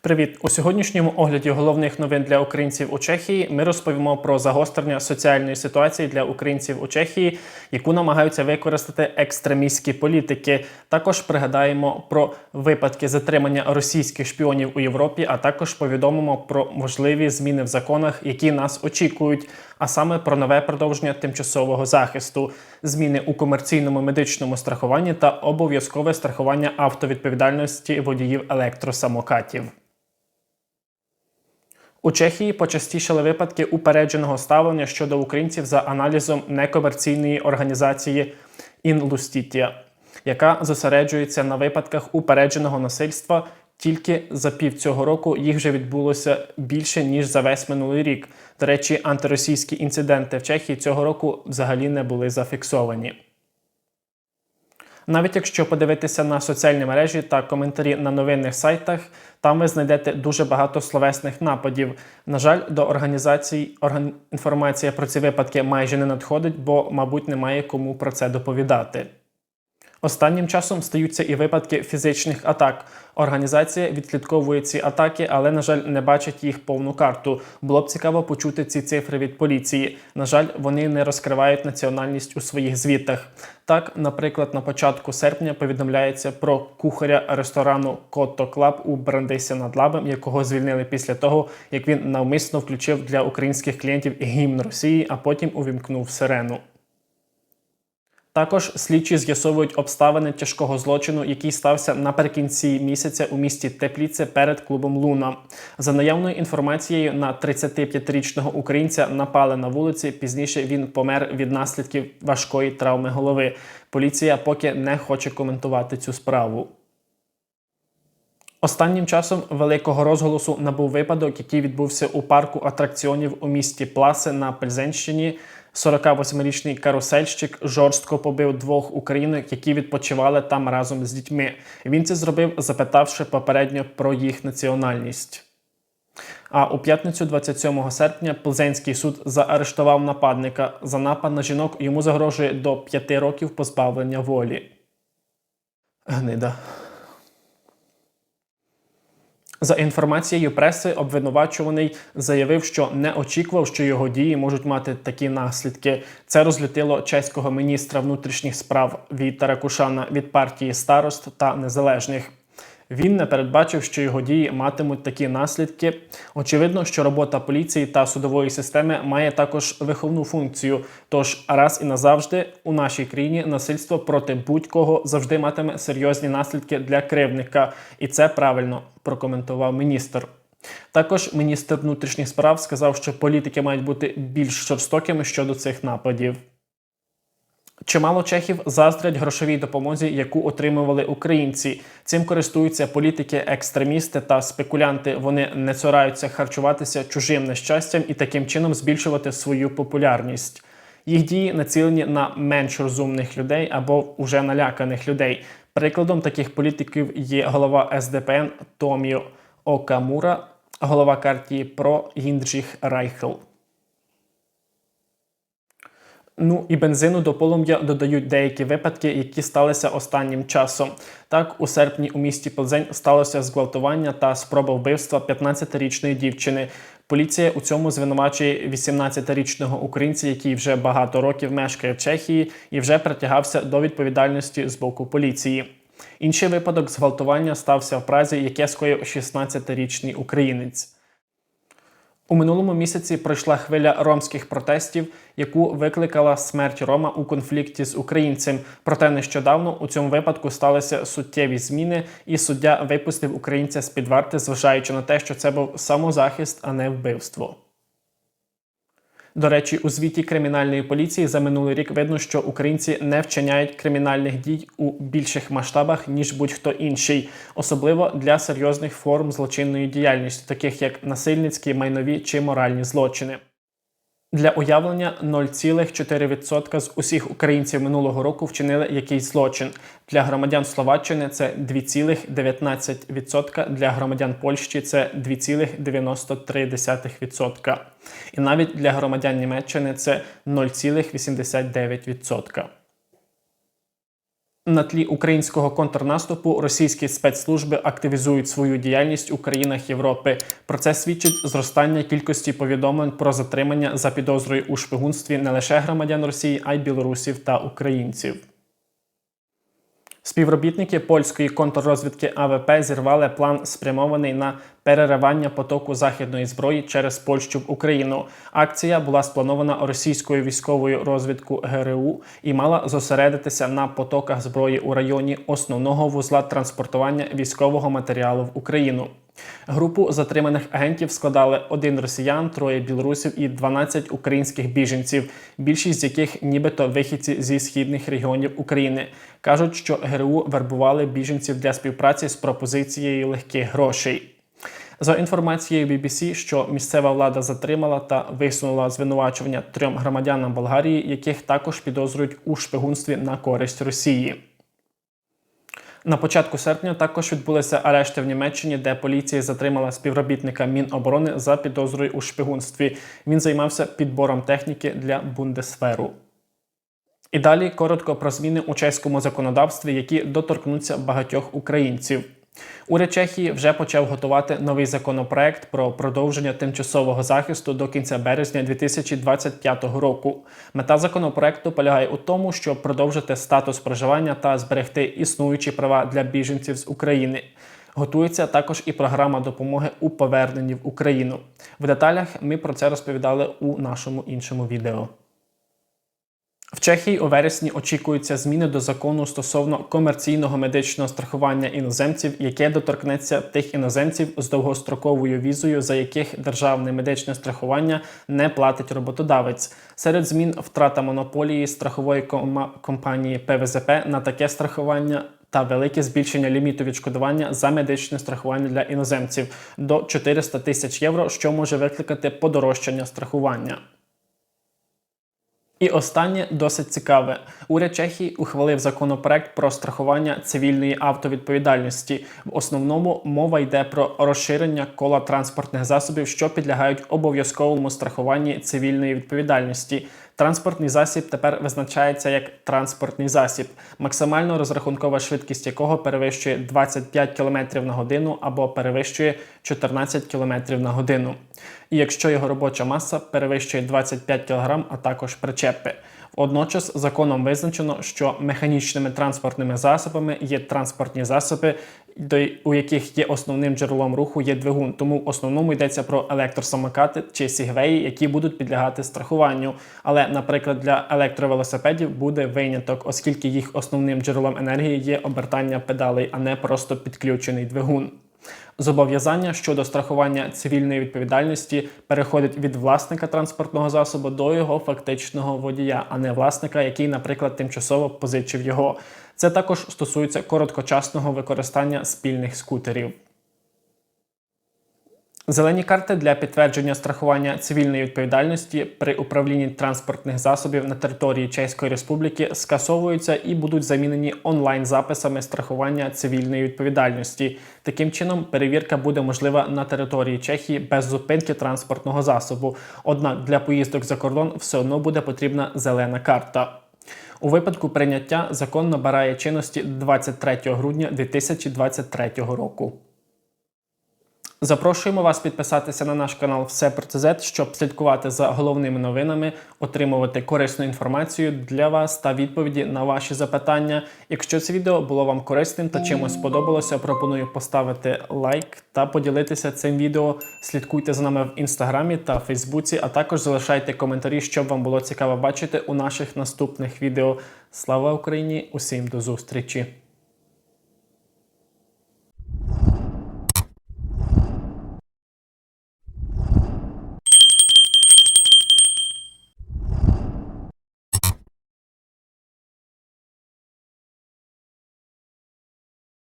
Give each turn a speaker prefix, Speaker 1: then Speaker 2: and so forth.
Speaker 1: Привіт! У сьогоднішньому огляді головних новин для українців у Чехії ми розповімо про загострення соціальної ситуації для українців у Чехії, яку намагаються використати екстремістські політики. Також пригадаємо про випадки затримання російських шпіонів у Європі, а також повідомимо про можливі зміни в законах, які нас очікують, а саме про нове продовження тимчасового захисту, зміни у комерційному медичному страхуванні та обов'язкове страхування автовідповідальності водіїв електросамокатів. У Чехії почастішали випадки упередженого ставлення щодо українців за аналізом некомерційної організації Інлустітія, яка зосереджується на випадках упередженого насильства. Тільки за пів цього року їх вже відбулося більше ніж за весь минулий рік. До речі, антиросійські інциденти в Чехії цього року взагалі не були зафіксовані. Навіть якщо подивитися на соціальні мережі та коментарі на новинних сайтах, там ви знайдете дуже багато словесних нападів. На жаль, до організацій орган... інформація про ці випадки майже не надходить, бо, мабуть, немає кому про це доповідати. Останнім часом стаються і випадки фізичних атак. Організація відслідковує ці атаки, але, на жаль, не бачить їх повну карту. Було б цікаво почути ці цифри від поліції. На жаль, вони не розкривають національність у своїх звітах. Так, наприклад, на початку серпня повідомляється про кухаря ресторану Котто Клаб у Брандисі над Лабем, якого звільнили після того, як він навмисно включив для українських клієнтів гімн Росії, а потім увімкнув сирену. Також слідчі з'ясовують обставини тяжкого злочину, який стався наприкінці місяця у місті Тепліце перед клубом Луна. За наявною інформацією, на 35-річного українця напали на вулиці. Пізніше він помер від наслідків важкої травми голови. Поліція поки не хоче коментувати цю справу. Останнім часом великого розголосу набув випадок, який відбувся у парку атракціонів у місті Пласе на Пельзенщині. 48-річний карусельщик жорстко побив двох українок, які відпочивали там разом з дітьми. Він це зробив, запитавши попередньо про їх національність. А у п'ятницю, 27 серпня, Плзенський суд заарештував нападника. За напад на жінок йому загрожує до 5 років позбавлення волі. Гнида. За інформацією преси, обвинувачуваний заявив, що не очікував, що його дії можуть мати такі наслідки. Це розлютило чеського міністра внутрішніх справ Вітера Кушана від партії старост та незалежних. Він не передбачив, що його дії матимуть такі наслідки. Очевидно, що робота поліції та судової системи має також виховну функцію. Тож раз і назавжди у нашій країні насильство проти будь-кого завжди матиме серйозні наслідки для кривника, і це правильно прокоментував міністр. Також міністр внутрішніх справ сказав, що політики мають бути більш жорстокими щодо цих нападів. Чимало чехів заздрять грошовій допомозі, яку отримували українці. Цим користуються політики, екстремісти та спекулянти. Вони не цураються харчуватися чужим нещастям і таким чином збільшувати свою популярність. Їх дії націлені на менш розумних людей або вже наляканих людей. Прикладом таких політиків є голова СДПН Томіо Окамура, голова партії про Гінджіх Райхел. Ну і бензину до полум'я додають деякі випадки, які сталися останнім часом. Так, у серпні у місті Плзень сталося зґвалтування та спроба вбивства 15-річної дівчини. Поліція у цьому звинувачує 18-річного українця, який вже багато років мешкає в Чехії і вже притягався до відповідальності з боку поліції. Інший випадок зґвалтування стався в Празі, яке скоїв 16-річний українець. У минулому місяці пройшла хвиля ромських протестів, яку викликала смерть Рома у конфлікті з українцем. Проте нещодавно у цьому випадку сталися суттєві зміни, і суддя випустив українця з під варти, зважаючи на те, що це був самозахист, а не вбивство. До речі, у звіті кримінальної поліції за минулий рік видно, що українці не вчиняють кримінальних дій у більших масштабах ніж будь-хто інший, особливо для серйозних форм злочинної діяльності, таких як насильницькі, майнові чи моральні злочини. Для уявлення 0,4% з усіх українців минулого року вчинили якийсь злочин. Для громадян Словаччини це 2,19%, для громадян Польщі це 2,93%. І навіть для громадян Німеччини це 0,89%. На тлі українського контрнаступу російські спецслужби активізують свою діяльність у країнах Європи. Про це свідчить зростання кількості повідомлень про затримання за підозрою у шпигунстві не лише громадян Росії, а й білорусів та українців. Співробітники польської контррозвідки АВП зірвали план, спрямований на переривання потоку західної зброї через Польщу в Україну. Акція була спланована російською військовою розвідкою ГРУ і мала зосередитися на потоках зброї у районі основного вузла транспортування військового матеріалу в Україну. Групу затриманих агентів складали один росіян, троє білорусів і 12 українських біженців, більшість з яких нібито вихідці зі східних регіонів України. кажуть, що ГРУ вербували біженців для співпраці з пропозицією легких грошей. За інформацією BBC, що місцева влада затримала та висунула звинувачування трьом громадянам Болгарії, яких також підозрюють у шпигунстві на користь Росії. На початку серпня також відбулися арешти в Німеччині, де поліція затримала співробітника Міноборони за підозрою у шпигунстві. Він займався підбором техніки для Бундесферу. І далі коротко про зміни у чеському законодавстві, які доторкнуться багатьох українців. Уряд Чехії вже почав готувати новий законопроект про продовження тимчасового захисту до кінця березня 2025 року. Мета законопроекту полягає у тому, щоб продовжити статус проживання та зберегти існуючі права для біженців з України. Готується також і програма допомоги у поверненні в Україну. В деталях ми про це розповідали у нашому іншому відео. В Чехії у вересні очікуються зміни до закону стосовно комерційного медичного страхування іноземців, яке доторкнеться тих іноземців з довгостроковою візою, за яких державне медичне страхування не платить роботодавець. Серед змін втрата монополії страхової компанії ПВЗП на таке страхування. Та велике збільшення ліміту відшкодування за медичне страхування для іноземців до 400 тисяч євро, що може викликати подорожчання страхування. І останнє досить цікаве. Уряд Чехії ухвалив законопроект про страхування цивільної автовідповідальності. В основному мова йде про розширення кола транспортних засобів, що підлягають обов'язковому страхуванні цивільної відповідальності. Транспортний засіб тепер визначається як транспортний засіб, максимально розрахункова швидкість якого перевищує 25 км на годину або перевищує 14 км на годину. І якщо його робоча маса перевищує 25 кг, а також причепи. Водночас законом визначено, що механічними транспортними засобами є транспортні засоби, у яких є основним джерелом руху є двигун. Тому в основному йдеться про електросамокати чи сігвеї, які будуть підлягати страхуванню. Але, наприклад, для електровелосипедів буде виняток, оскільки їх основним джерелом енергії є обертання педалей, а не просто підключений двигун. Зобов'язання щодо страхування цивільної відповідальності переходить від власника транспортного засобу до його фактичного водія, а не власника, який, наприклад, тимчасово позичив його. Це також стосується короткочасного використання спільних скутерів. Зелені карти для підтвердження страхування цивільної відповідальності при управлінні транспортних засобів на території Чеської Республіки скасовуються і будуть замінені онлайн-записами страхування цивільної відповідальності. Таким чином, перевірка буде можлива на території Чехії без зупинки транспортного засобу. Однак для поїздок за кордон все одно буде потрібна зелена карта. У випадку прийняття закон набирає чинності 23 грудня 2023 року. Запрошуємо вас підписатися на наш канал Все про ЦЗ, щоб слідкувати за головними новинами, отримувати корисну інформацію для вас та відповіді на ваші запитання. Якщо це відео було вам корисним та чимось сподобалося, пропоную поставити лайк та поділитися цим відео. Слідкуйте за нами в інстаграмі та Фейсбуці, а також залишайте коментарі, щоб вам було цікаво бачити у наших наступних відео. Слава Україні! Усім до зустрічі!